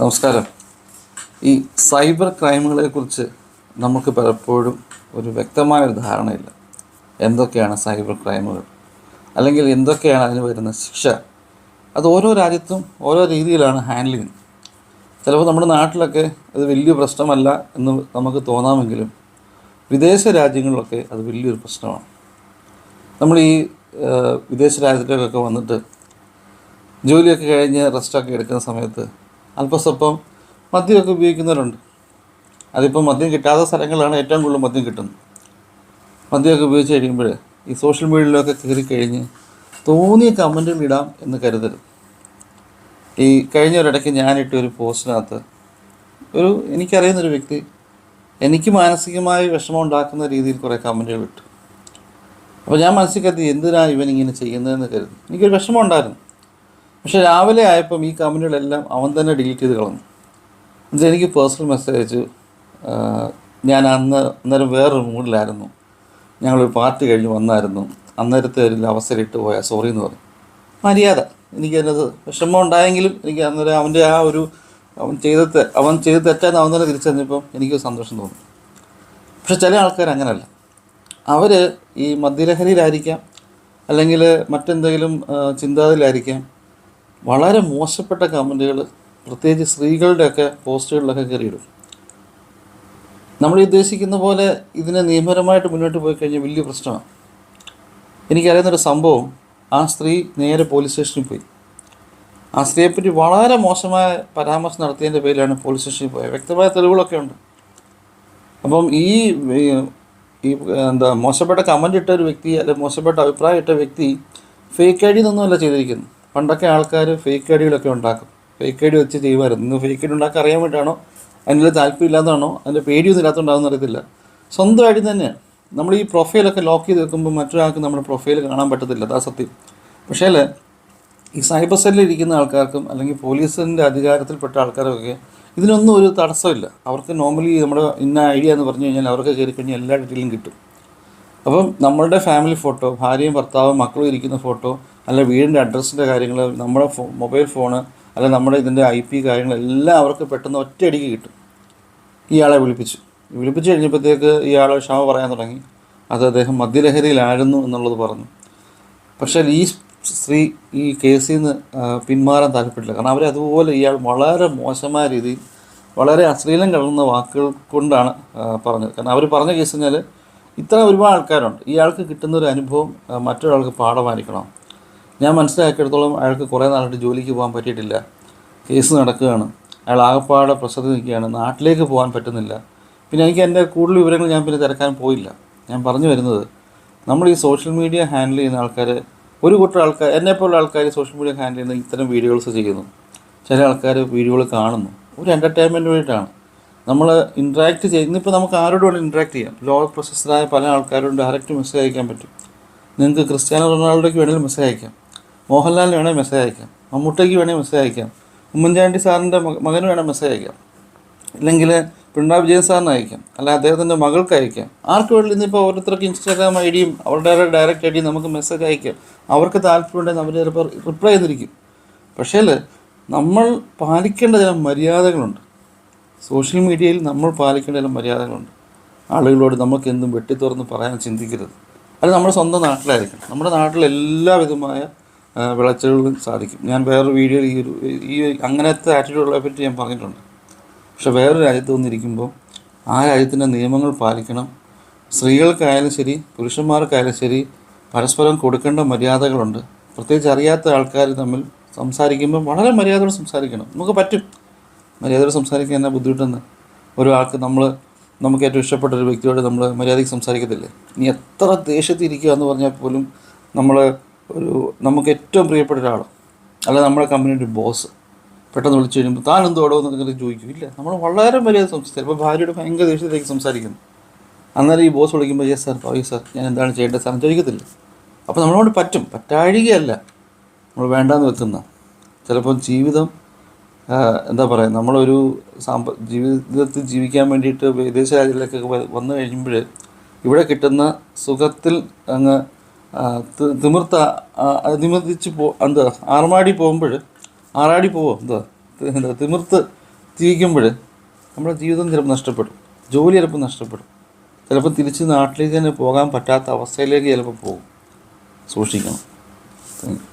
നമസ്കാരം. ഈ സൈബർ ക്രൈമുകളെ കുറിച്ച് നമുക്ക് പലപ്പോഴും ഒരു വ്യക്തമായ ഒരു ധാരണയില്ല. എന്തൊക്കെയാണ് സൈബർ ക്രൈമുകൾ? അല്ലെങ്കിൽ എന്തൊക്കെയാണ് അതിന് വരുന്ന ശിക്ഷ? അത് ഓരോ രാജ്യത്തും ഓരോ രീതിയിലാണ് ഹാൻഡിൽ ചെയ്യുന്നത്. ചിലപ്പോൾ നമ്മുടെ നാട്ടിലൊക്കെ അത് വലിയ പ്രശ്നമല്ല എന്ന് നമുക്ക് തോന്നാമെങ്കിലും വിദേശ രാജ്യങ്ങളിലൊക്കെ അത് വലിയൊരു പ്രശ്നമാണ്. നമ്മൾ ഈ വിദേശ രാജ്യത്തേക്കൊക്കെ വന്നിട്ട് ജോലിയൊക്കെ കഴിഞ്ഞ് റെസ്റ്റൊക്കെ എടുക്കുന്ന സമയത്ത് അല്പസ്വല്പം മദ്യമൊക്കെ ഉപയോഗിക്കുന്നവരുണ്ട്. അതിപ്പോൾ മദ്യം കിട്ടാത്ത സ്ഥലങ്ങളിലാണ് ഏറ്റവും കൂടുതൽ മദ്യം കിട്ടുന്നത്. മദ്യമൊക്കെ ഉപയോഗിച്ച് കഴിയുമ്പോൾ ഈ സോഷ്യൽ മീഡിയയിലൊക്കെ കയറി കഴിഞ്ഞ് തോന്നിയ കമന്റുകൾ ഇടാം എന്ന് കരുതരുത്. ഈ കഴിഞ്ഞ ഒരിടയ്ക്ക് ഞാനിട്ട ഒരു പോസ്റ്റിനകത്ത് ഒരു എനിക്കറിയുന്നൊരു വ്യക്തി എനിക്ക് മാനസികമായി വിഷമം ഉണ്ടാക്കുന്ന രീതിയിൽ കുറേ കമന്റുകൾ ഇട്ടു. അപ്പോൾ ഞാൻ മനസ്സിൽ കരുതി എന്തിനാണ് ഇവൻ ഇങ്ങനെ ചെയ്യുന്നതെന്ന് കരുതി. എനിക്കൊരു വിഷമം ഉണ്ടായിരുന്നു പക്ഷെ രാവിലെ ആയപ്പം ഈ കമന്റുകളെല്ലാം അവൻ തന്നെ ഡിലീറ്റ് ചെയ്ത് കളഞ്ഞു. എന്നിട്ട് എനിക്ക് പേഴ്സണൽ മെസ്സേജ് ഞാൻ അന്ന് അന്നേരം വേറൊരു മൂഡിലായിരുന്നു. ഞങ്ങളൊരു പാർട്ടി കഴിഞ്ഞ് വന്നായിരുന്നു. അന്നേരത്തെ ഒരു അവസരം ഇട്ട് പോയാൽ സോറി എന്ന് പറഞ്ഞു. മര്യാദ. എനിക്കതിനത് വിഷമം ഉണ്ടായെങ്കിലും എനിക്ക് അന്നേരം അവന്റെ ആ ഒരു അവൻ ചെയ്ത അവൻ ചെയ്ത് തെറ്റാന്ന് അവൻ തന്നെ തിരിച്ചറിഞ്ഞപ്പം എനിക്ക് സന്തോഷം തോന്നി. പക്ഷെ ചില ആൾക്കാർ അങ്ങനല്ല. അവർ ഈ മദ്യലഹരിയിലായിരിക്കാം അല്ലെങ്കിൽ മറ്റെന്തെങ്കിലും ചിന്താതിലായിരിക്കാം വളരെ മോശപ്പെട്ട കമന്റുകൾ പ്രത്യേകിച്ച് സ്ത്രീകളുടെയൊക്കെ പോസ്റ്റുകളിലൊക്കെ കയറിയിടും. നമ്മൾ ഉദ്ദേശിക്കുന്ന പോലെ ഇതിനെ നിയമപരമായിട്ട് മുന്നോട്ട് പോയി കഴിഞ്ഞാൽ വലിയ പ്രശ്നമാണ്. എനിക്കറിയുന്നൊരു സംഭവം ആ സ്ത്രീ നേരെ പോലീസ് സ്റ്റേഷനിൽ പോയി. ആ സ്ത്രീയെപ്പറ്റി വളരെ മോശമായ പരാമർശം നടത്തിയതിന്റെ പേരിലാണ് പോലീസ് സ്റ്റേഷനിൽ പോയത്. വ്യക്തമായ തെളിവുകളൊക്കെ ഉണ്ട്. അപ്പം ഈ ഈ എന്താ മോശപ്പെട്ട കമന്റ് ഇട്ട ഒരു വ്യക്തി അല്ലെങ്കിൽ മോശപ്പെട്ട അഭിപ്രായം ഇട്ട വ്യക്തി ഫേക്ക് ഐ ഡി ചെയ്തിരിക്കുന്നത്. പണ്ടൊക്കെ ആൾക്കാർ ഫേക്ക് ഐ ഡികളൊക്കെ ഉണ്ടാക്കും. ഫേക്ക് ഐ ഡി വെച്ച് ചെയ്യുമായിരുന്നു. ഇന്ന് ഫേക്ക് ഐ ഡി ഉണ്ടാക്കാൻ അറിയാൻ വേണ്ടിയിട്ടാണോ അതിന്റെ താല്പര്യം ഇല്ലാത്തതാണോ അതിന്റെ പേടിയൊന്നും ഇല്ലാത്തതുകൊണ്ടാണെന്ന് അറിയത്തില്ല. സ്വന്തം ഐ ഡി തന്നെയാണ് നമ്മൾ ഈ പ്രൊഫൈലൊക്കെ ലോക്ക് ചെയ്ത് വെക്കുമ്പോൾ മറ്റൊരാൾക്ക് നമ്മുടെ പ്രൊഫൈൽ കാണാൻ പറ്റത്തില്ല. അതാ സത്യം. പക്ഷേ ഈ സൈബർ സെല്ലിൽ ഇരിക്കുന്ന ആൾക്കാർക്കും അല്ലെങ്കിൽ പോലീസിന്റെ അധികാരത്തിൽപ്പെട്ട ആൾക്കാർക്കൊക്കെ ഇതിനൊന്നും ഒരു തടസ്സമില്ല. അവർക്ക് നോർമലി നമ്മുടെ ഇന്ന ഐഡിയ എന്ന് പറഞ്ഞു കഴിഞ്ഞാൽ അവർക്ക് കയറി കഴിഞ്ഞാൽ എല്ലാ ഡീറ്റെയിലും കിട്ടും. അപ്പം നമ്മളുടെ ഫാമിലി ഫോട്ടോ ഭാര്യയും ഭർത്താവും മക്കളും ഇരിക്കുന്ന ഫോട്ടോ അല്ല വീടിന്റെ അഡ്രസ്സിന്റെ കാര്യങ്ങൾ നമ്മുടെ മൊബൈൽ ഫോണ് അല്ല നമ്മുടെ ഇതിന്റെ ഐ പി കാര്യങ്ങളെല്ലാം അവർക്ക് പെട്ടെന്ന് ഒറ്റയടിക്ക് കിട്ടും. ഇയാളെ വിളിപ്പിച്ചു. വിളിപ്പിച്ചു കഴിഞ്ഞപ്പോഴത്തേക്ക് ഇയാൾ ക്ഷമ പറയാൻ തുടങ്ങി. അത് അദ്ദേഹം മദ്യലഹരിയിലായിരുന്നു എന്നുള്ളത് പറഞ്ഞു. പക്ഷേ ഈ സ്ത്രീ ഈ കേസിൽ നിന്ന് പിന്മാറാൻ താല്പര്യമില്ല. കാരണം അവരതുപോലെ അതുപോലെ ഇയാൾ വളരെ മോശമായ രീതിയിൽ വളരെ അശ്ലീലം കലർന്ന വാക്കുകൾ കൊണ്ടാണ് പറഞ്ഞത്. കാരണം അവർ പറഞ്ഞ കേസ് കഴിഞ്ഞാൽ ഇത്ര ഒരുപാട് ആൾക്കാരുണ്ട്. ഇയാൾക്ക് കിട്ടുന്ന ഒരു അനുഭവം മറ്റൊരാൾക്ക് പാഠമായിരിക്കണം. ഞാൻ മനസ്സിലാക്കിയെടുത്തോളം അയാൾക്ക് കുറേ നാളായിട്ട് ജോലിക്ക് പോകാൻ പറ്റിയിട്ടില്ല. കേസ് നടക്കുകയാണ്. അയാൾ ആകപ്പാടെ പ്രസക്തി നിൽക്കുകയാണ്. നാട്ടിലേക്ക് പോകാൻ പറ്റുന്നില്ല. പിന്നെ എനിക്ക് എന്റെ കൂടുതൽ വിവരങ്ങൾ ഞാൻ പിന്നെ തിരക്കാൻ പോയില്ല. ഞാൻ പറഞ്ഞു വരുന്നത് നമ്മൾ ഈ സോഷ്യൽ മീഡിയ ഹാൻഡിൽ ചെയ്യുന്ന ആൾക്കാർ ഒരു കൂട്ടം ആൾക്കാർ എന്നെപ്പോലുള്ള ആൾക്കാർ സോഷ്യൽ മീഡിയ ഹാൻഡിൽ ചെയ്യുന്ന ഇത്തരം വീഡിയോസ് ചെയ്യുന്നു. ചില ആൾക്കാർ വീഡിയോകൾ കാണുന്നു. ഒരു എന്റർടൈൻമെന്റ് വേണ്ടിയിട്ടാണ്. നമ്മൾ ഇൻട്രാക്ട് ചെയ്യുന്ന ഇന്നിപ്പോൾ നമുക്ക് ആരോട് വേണം ഇൻട്രാക്ട് ചെയ്യാം. ലോ പ്രൊസസ്സറായ പല ആൾക്കാരോടും ഡയറക്റ്റ് മെസ്സേജ് അയക്കാൻ പറ്റും. നിങ്ങൾക്ക് ക്രിസ്ത്യാനോ റൊണാൾഡോയ്ക്ക് വേണമെങ്കിൽ മെസ്സേജ് അയക്കാം. മോഹൻലാലിന് വേണമെങ്കിൽ മെസ്സേജ് അയക്കാം. മമ്മൂട്ടയ്ക്ക് വേണമെങ്കിൽ മെസ്സേജ് അയക്കാം. ഉമ്മൻചാണ്ടി സാറിന്റെ മക- മകന് വേണമെങ്കിൽ മെസ്സേജ് അയക്കാം. ഇല്ലെങ്കിൽ പിണറായി വിജയൻ സാറിന് അയക്കാം. അല്ല അദ്ദേഹത്തിന്റെ മകൾക്ക് അയക്കാം. ആർക്ക് വേണ്ടി ഇന്നിപ്പോൾ ഓരോരുത്തർക്ക് ഇൻസ്റ്റാഗ്രാം ഐ ഡിയും അവരുടെ ഡയറക്റ്റ് ഐ ഡിയും നമുക്ക് മെസ്സേജ് അയക്കാം. അവർക്ക് താല്പര്യമുണ്ടെങ്കിൽ അവർ ചിലപ്പോൾ റിപ്ലൈ ചെയ്തിരിക്കും. പക്ഷേ നമ്മൾ പാലിക്കേണ്ട ചില മര്യാദകളുണ്ട്. സോഷ്യൽ മീഡിയയിൽ നമ്മൾ പാലിക്കേണ്ട ചില മര്യാദകളുണ്ട്. ആളുകളോട് നമുക്ക് എന്തും വെട്ടിത്തുറന്ന് പറയാൻ ചിന്തിക്കരുത്. അത് നമ്മുടെ സ്വന്തം നാട്ടിലായിരിക്കണം. നമ്മുടെ നാട്ടിൽ എല്ലാവിധമായ ആ, വിളച്ചലുകളും സാധിക്കും. ഞാൻ വേറൊരു വീഡിയോയിൽ ഈ ഒരു ഈ അങ്ങനത്തെ ആറ്റിറ്റ്യൂഡുകളെ പറ്റി ഞാൻ പറഞ്ഞിട്ടുണ്ട്. പക്ഷെ വേറൊരു രാജ്യത്ത് വന്നിരിക്കുമ്പോൾ ആ രാജ്യത്തിന്റെ നിയമങ്ങൾ പാലിക്കണം. സ്ത്രീകൾക്കായാലും ശരി പുരുഷന്മാർക്കായാലും ശരി പരസ്പരം കൊടുക്കേണ്ട മര്യാദകളുണ്ട്. പ്രത്യേകിച്ച് അറിയാത്ത ആൾക്കാർ തമ്മിൽ സംസാരിക്കുമ്പോൾ വളരെ മര്യാദയോടെ സംസാരിക്കണം. നമുക്ക് പറ്റും. മര്യാദയോടെ സംസാരിക്കാൻ എന്നാ ബുദ്ധിമുട്ടെന്ന്. ഒരാൾക്ക് നമ്മൾ നമുക്ക് ഏറ്റവും ഇഷ്ടപ്പെട്ട ഒരു വ്യക്തിയോട് നമ്മൾ മര്യാദയ്ക്ക് സംസാരിക്കത്തില്ലേ? നീ എത്ര ദേഷ്യത്തിരിക്കുക എന്ന് പറഞ്ഞാൽ പോലും നമ്മൾ ഒരു നമുക്ക് ഏറ്റവും പ്രിയപ്പെട്ട ഒരാൾ അല്ല നമ്മുടെ കമ്പനിയുടെ ബോസ്. പെട്ടെന്ന് വിളിച്ചു കഴിയുമ്പോൾ താൻ എന്തോടോ എന്നൊക്കെ ചോദിക്കും. ഇല്ല നമ്മൾ വളരെ വലിയ സംസാരിച്ചു ചിലപ്പോൾ ഭാര്യയുടെ ഭയങ്കര ദേഷ്യത്തിലേക്ക് സംസാരിക്കുന്നു. അന്നേരം ഈ ബോസ് വിളിക്കുമ്പോൾ യെസ് സാർ പറയൂ സാർ ഞാൻ എന്താണ് ചെയ്യേണ്ടത് സാറിന് ചോദിക്കത്തില്ല. അപ്പോൾ നമ്മളോട് പറ്റും. പറ്റാഴികയല്ല. നമ്മൾ വേണ്ടാന്ന് വെക്കുന്ന. ചിലപ്പം ജീവിതം എന്താ പറയുക നമ്മളൊരു സാമ്പ ജീവിതത്തിൽ ജീവിക്കാൻ വേണ്ടിയിട്ട് വിദേശ രാജ്യങ്ങളിലേക്കൊക്കെ വന്നു കഴിയുമ്പോൾ ഇവിടെ കിട്ടുന്ന സുഖത്തിൽ അങ്ങ് തിമിർത്ത നിമിർത്തിച്ച് പോ എന്താ ആർമാടി പോകുമ്പോൾ ആറാടി പോവോ എന്താ എന്താ തിമിർത്ത് തിരിക്കുമ്പോൾ നമ്മുടെ ജീവിതം ചിലപ്പോൾ നഷ്ടപ്പെടും. ജോലി ചിലപ്പോൾ നഷ്ടപ്പെടും. ചിലപ്പോൾ തിരിച്ച് നാട്ടിലേക്ക് തന്നെ പോകാൻ പറ്റാത്ത അവസ്ഥയിലേക്ക് ചിലപ്പോൾ പോകും. സൂക്ഷിക്കണം. താങ്ക്